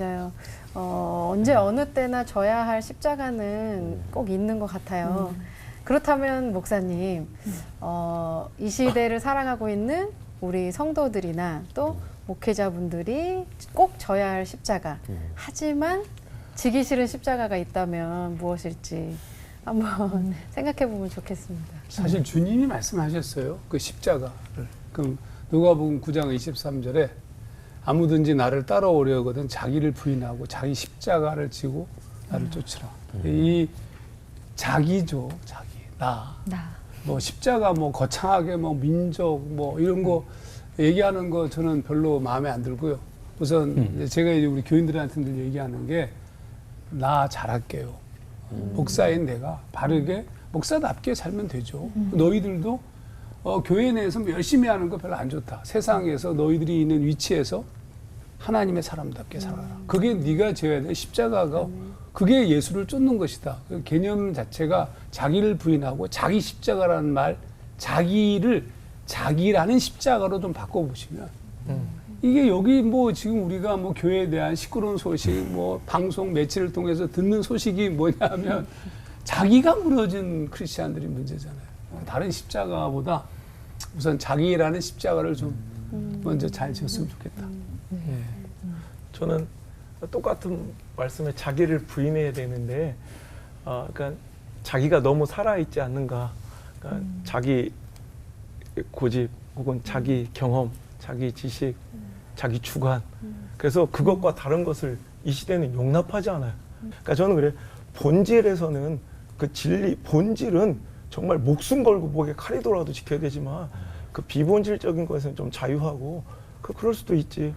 맞아요. 어, 언제 어느 때나 져야 할 십자가는 꼭 있는 것 같아요. 그렇다면 목사님, 어, 이 시대를 살아가고 있는 우리 성도들이나 또 목회자분들이 꼭 져야 할 십자가. 하지만 지기 싫은 십자가가 있다면 무엇일지 한번 생각해 보면 좋겠습니다. 사실 주님이 말씀하셨어요. 그 십자가를. 그럼 누가복음 9장 23절에 아무든지 나를 따라오려거든 자기를 부인하고 자기 십자가를 지고 나를 쫓으라. 이 자기죠, 자기. 나. 나. 뭐 십자가 뭐 거창하게 뭐 민족 뭐 이런 거 얘기하는 거 저는 별로 마음에 안 들고요. 우선 이제 제가 이제 우리 교인들한테 늘 얘기하는 게 나 잘할게요. 목사인 내가 바르게 목사답게 살면 되죠. 너희들도 어, 교회 내에서 뭐 열심히 하는 거 별로 안 좋다. 세상에서 너희들이 있는 위치에서 하나님의 사람답게 살아라. 그게 네가 져야 될 십자가가 그게 예수를 쫓는 것이다. 그 개념 자체가 자기를 부인하고 자기 십자가라는 말, 자기를 자기라는 십자가로 좀 바꿔보시면 이게 여기 뭐 지금 우리가 뭐 교회에 대한 시끄러운 소식, 뭐 방송 매체를 통해서 듣는 소식이 뭐냐면 자기가 무너진 크리스찬들이 문제잖아요. 다른 십자가보다 우선 자기라는 십자가를 좀 먼저 잘 지었으면 좋겠다. 예. 저는 똑같은 말씀에 자기를 부인해야 되는데, 어, 그러니까 자기가 너무 살아있지 않는가, 그러니까 자기 고집 혹은 자기 경험, 자기 지식, 자기 주관. 그래서 그것과 다른 것을 이 시대는 용납하지 않아요. 그러니까 저는 그래 본질에서는 그 진리, 본질은 정말 목숨 걸고 목에 칼이 돌아도 지켜야 되지만 그 비본질적인 것은 좀 자유하고 그 그럴 수도 있지.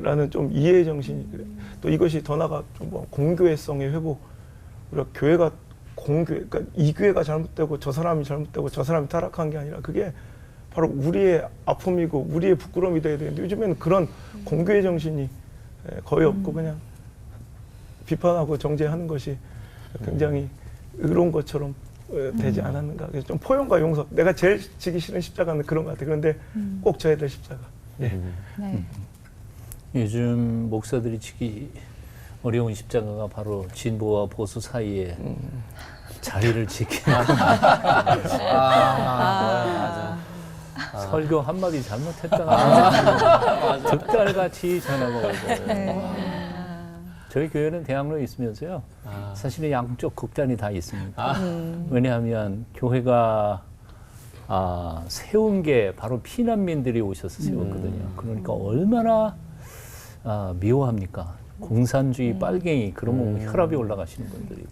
라는 좀 이해의 정신이 그래. 또 이것이 더 나가 좀뭐 공교회성의 회복. 우리가 교회가 공교회, 그러니까 이 교회가 잘못되고 저 사람이 잘못되고 저 사람이 타락한 게 아니라 그게 바로 우리의 아픔이고 우리의 부끄러움이 돼야 되는데 요즘에는 그런 공교회 정신이 에, 거의 없고 그냥 비판하고 정죄하는 것이 굉장히 의로운 것처럼 어, 되지 않았는가. 그래서 좀 포용과 용서. 내가 제일 지기 싫은 십자가는 그런 것 같아요. 그런데 꼭 져야 될 십자가. 예. 네. 요즘 목사들이 지기 어려운 십자가가 바로 진보와 보수 사이에 자리를 지키는 아. 설교 한마디 잘못했다가 득달같이 전화가 오고 네. 저희 교회는 대학로에 있으면서요. 사실은 양쪽 극단이 다 있습니다. 음. 왜냐하면 교회가 아, 세운 게 바로 피난민들이 오셔서 세웠거든요. 그러니까 얼마나 아, 미워합니까? 공산주의 빨갱이 그러면 혈압이 올라가시는 분들이고.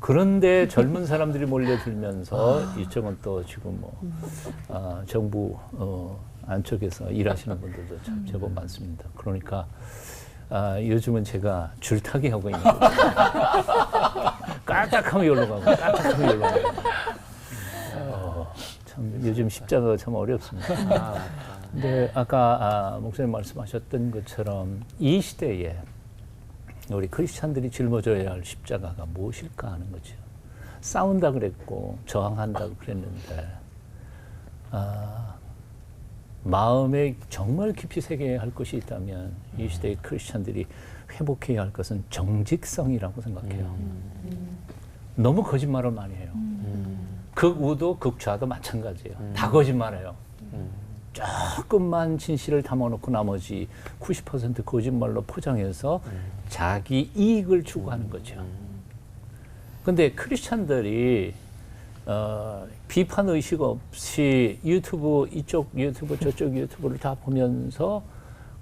그런데 젊은 사람들이 몰려들면서 이쪽은 또 지금 뭐 아, 정부 어, 안쪽에서 일하시는 분들도 참 제법 많습니다. 그러니까 아, 요즘은 제가 줄타기 하고 있는 거예요. 까딱하면 여기로 가고 까딱하면 여기로 가고. 어, 참 요즘 십자가가 참 어렵습니다. 근데 아까 아, 목사님 말씀하셨던 것처럼 이 시대에 우리 크리스찬들이 짊어져야 할 십자가가 무엇일까 하는 거죠. 싸운다 그랬고 저항한다고 그랬는데 아, 마음에 정말 깊이 새겨야 할 것이 있다면 이 시대의 크리스찬들이 회복해야 할 것은 정직성이라고 생각해요. 너무 거짓말을 많이 해요. 극우도 극좌도 마찬가지예요. 다 거짓말해요. 조금만 진실을 담아놓고 나머지 90% 거짓말로 포장해서 자기 이익을 추구하는 거죠. 근데 크리스찬들이 어, 비판 의식 없이 유튜브 이쪽 유튜브 저쪽 유튜브를 다 보면서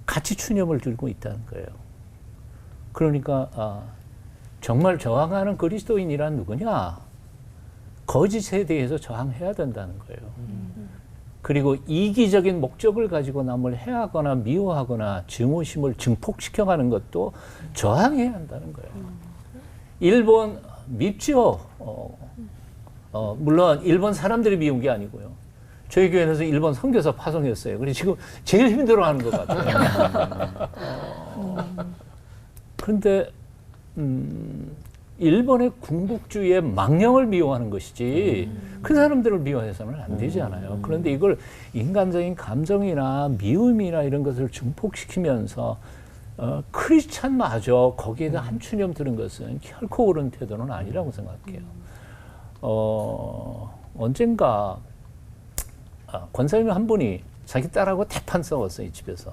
같이 추념을 들고 있다는 거예요. 그러니까 아, 정말 저항하는 그리스도인이란 누구냐? 거짓에 대해서 저항해야 된다는 거예요. 그리고 이기적인 목적을 가지고 남을 해하거나 미워하거나 증오심을 증폭시켜가는 것도 저항해야 한다는 거예요. 일본 밉지요. 어, 어, 물론 일본 사람들이 미운 게 아니고요. 저희 교회에서 일본 선교사 파송했어요. 그래서 지금 제일 힘들어하는 것 같아요. 어, 그런데 음, 일본의 군국주의의 망령을 미워하는 것이지 그 사람들을 미워해서는 안 되지 않아요. 그런데 이걸 인간적인 감정이나 미움이나 이런 것을 증폭시키면서 어, 크리스찬마저 거기에다 한 추념 들은 것은 결코 옳은 태도는 아니라고 생각해요. 어, 언젠가 아, 권사님 한 분이 자기 딸하고 대판 싸웠어요, 이 집에서.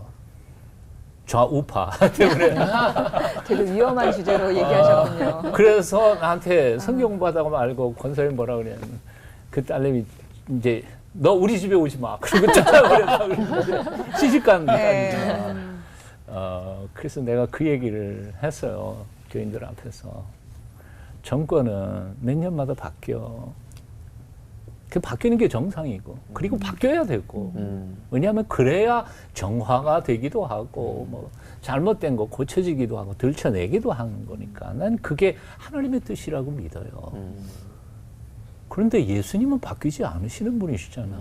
좌우파 때문에. 되게 위험한 주제로 얘기하셨군요. 그래서 나한테 성경 받아고 말고 권사님 뭐라 그랬냐면 그 딸내미 이제 너 우리 집에 오지 마. 그리고 쫓아버렸다 그랬는데 시집간 네. 딸이죠. 어, 그래서 내가 그 얘기를 했어요. 교인들 앞에서. 정권은 몇 년마다 바뀌어. 그 바뀌는 게 정상이고 그리고 바뀌어야 되고 음. 왜냐하면 그래야 정화가 되기도 하고 뭐 잘못된 거 고쳐지기도 하고 들춰내기도 하는 거니까 난 그게 하나님의 뜻이라고 믿어요. 그런데 예수님은 바뀌지 않으시는 분이시잖아.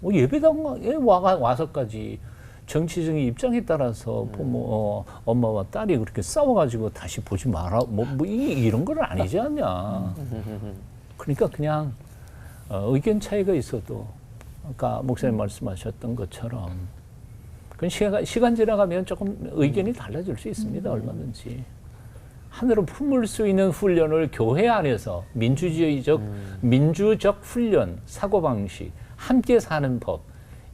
뭐 예배당에 와, 와서까지 정치적인 입장에 따라서 부모, 어, 엄마와 딸이 그렇게 싸워가지고 다시 보지 마라. 뭐, 뭐 이, 이런 건 아니지 않냐. 그러니까 그냥 어, 의견 차이가 있어도 아까 목사님 말씀하셨던 것처럼 그 시간, 시간 지나가면 조금 의견이 달라질 수 있습니다. 얼마든지. 하늘을 품을 수 있는 훈련을 교회 안에서 민주주의적 민주적 훈련 사고 방식 함께 사는 법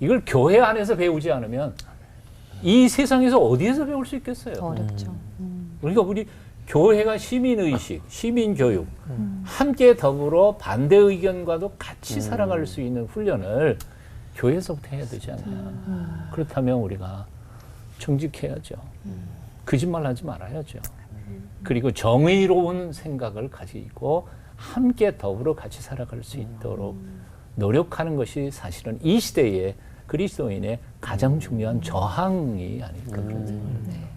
이걸 교회 안에서 배우지 않으면 이 세상에서 어디에서 배울 수 있겠어요? 어렵죠. 우리가 우리 교회가 시민 의식, 시민 교육 함께 더불어 반대 의견과도 같이 살아갈 수 있는 훈련을 교회에서부터 해야 되지 않나. 그렇다면 우리가 정직해야죠. 거짓말 하지 말아야죠. 그리고 정의로운 생각을 가지고 함께 더불어 같이 살아갈 수 있도록 노력하는 것이 사실은 이 시대의 그리스도인의 가장 중요한 저항이 아닐까 그런 생각을 해요.